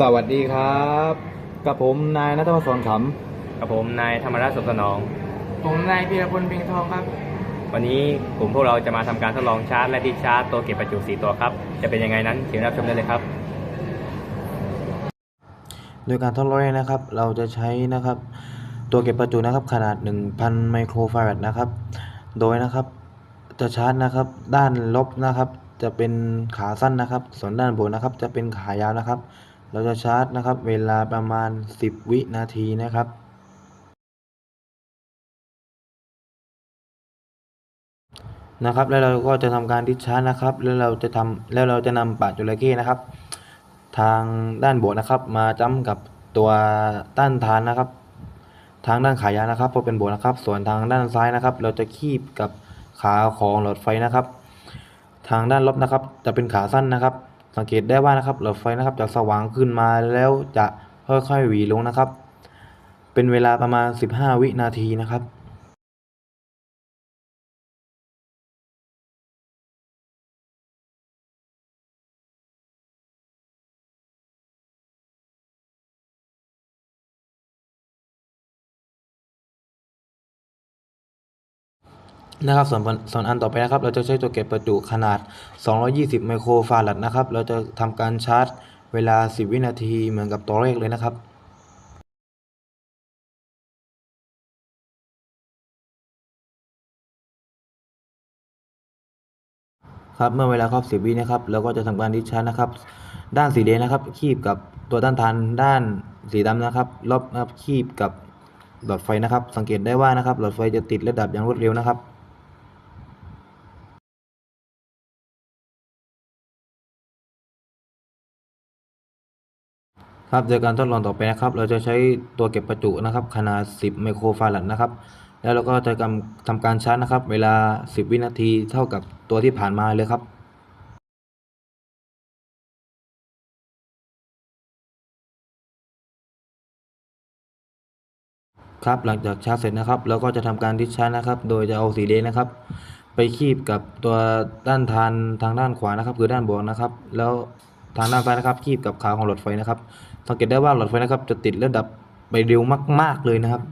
สวัสดีครับ กับผมนายนัทวศรขกับผมนายธรรมรัตน์สุขสนอง ผมนายพีรพลเพียงทองครับ วันนี้กลุ่มพวกเราจะมาทำการทดลองชาร์จและดิสชาร์จตัวเก็บประจุ4ตัวครับ จะเป็นยังไงนั้นเชิญรับชมได้เลยครับำโดยการทดลองนะครับ เราจะใช้นะครับ ตัวเก็บประจุนะครับขนาด 1,000 ไมโครฟาราดนะครับ โดยนะครับจะชาร์จนะครับด้านลบนะครับ จะเป็นขาสั้นนะครับ ส่วนด้านบนนะครับ จะเป็นขายาวนะครับ เราจะชาร์จนะครับ เวลาประมาณ 10 วินาทีนะครับ นะครับ แล้วเราก็จะทำการดิชาร์จนะครับ แล้วเราจะทำแล้วเราจะนำปากจระเข้นะครับ ทางด้านบวกนะครับ มาจ้ำกับตัวต้านทานนะครับ ทางด้านขายานะครับเพราะเป็นบวกนะครับ ส่วนทางด้านซ้ายนะครับ เราจะคีบกับขาของหลอดไฟนะครับ ทางด้านลบนะครับ จะเป็นขาสั้นนะครับ สังเกตได้ว่านะครับหลอดไฟนะครับจะสว่างขึ้นมาแล้วจะค่อยๆหวีลงนะครับ เป็นเวลาประมาณ 15 วินาทีนะครับ นะครับส่วนส่วนอันต่อไปนะครับ เราจะใช้ตัวเก็บประจุขนาด 220 ไมโครฟาราดนะครับ เราจะทำการชาร์จเวลา 10 วินาทีเหมือนกับตัวเลขเลยนะครับครับเมื่อเวลาครบ10วินะครับเราก็จะทำการดิชาร์จนะครับ ด้านสีแดงนะครับ คีบกับตัวต้านทานด้านสีดำนะครับลบนะครับคีบกับหลอดไฟนะครับ สังเกตได้ว่านะครับหลอดไฟจะติดและดับอย่างรวดเร็วนะครับ ครับโดยการทดลองต่อไปนะครับ เราจะใช้ตัวเก็บประจุนะครับขนาด 10 ไมโครฟาราดนะครับ แล้วเราก็จะทำทำการชาร์จนะครับ เวลา 10 วินาทีเท่ากับตัวที่ผ่านมาเลยครับครับหลังจากชาร์จเสร็จนะครับเราก็จะทำการดิสชาร์จนะครับ โดยจะเอาสีแดงนะครับ ไปคีบกับตัวด้านทานทางด้านขวานะครับ คือด้านบวกนะครับ แล้วทางด้านซ้ายนะครับ คีบกับขาของหลอดไฟนะครับ สังเกตได้ว่าหลอดไฟนะครับจะติดและดับไปเร็วมาก ๆเลยนะครับ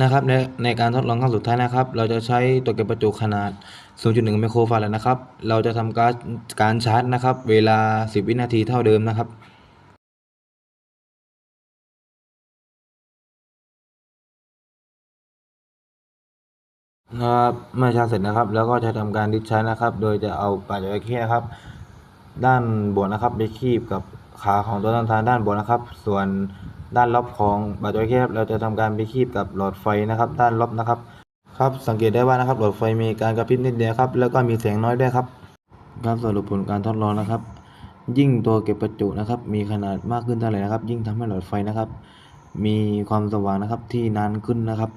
นะครับในในการทดลองครั้งสุดท้ายนะครับ เราจะใช้ตัวเก็บประจุขนาด 0.1 ไมโครฟาราดนะครับ เราจะทำการการชาร์จนะครับ เวลา 10 วินาทีเท่าเดิมนะครับนะครับเมื่อชาร์จเสร็จนะครับ แล้วก็จะทำการดิสชาร์จนะครับ โดยจะเอาปลายจระเข้นะครับ ด้านบนนะครับไปคีบกับขาของตัวต้นทานด้านบนนะครับ ส่วนด้านล็อบของปลายจระเข้คบเราจะทำการไปคีบกับหลอดไฟนะครับ ด้านล็อบนะครับ ครับสังเกตได้ว่านะครับหลอดไฟมีการกระพริบนิดเดียวครับ แล้วก็มีเสียงน้อยด้วยครับครับสรุปผลการทดลองนะครับ ยิ่งตัวเก็บประจุนะครับ มีขนาดมากขึ้นเท่าไหร่นะครับ ยิ่งทำให้หลอดไฟนะครับ มีความสว่างนะครับที่นานขึ้นนะครับ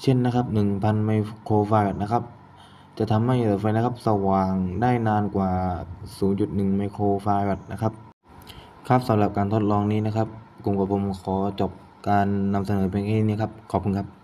เช่นนะครับ 1,000 ไมโครฟาราดนะครับ จะทำให้หลอดไฟนะครับสว่างได้นานกว่า 0.1 ไมโครฟาราดนะครับครับสำหรับการทดลองนี้นะครับกลุ่มกับผมขอจบการนำเสนอเพียงแค่นี้ครับ ขอบคุณครับ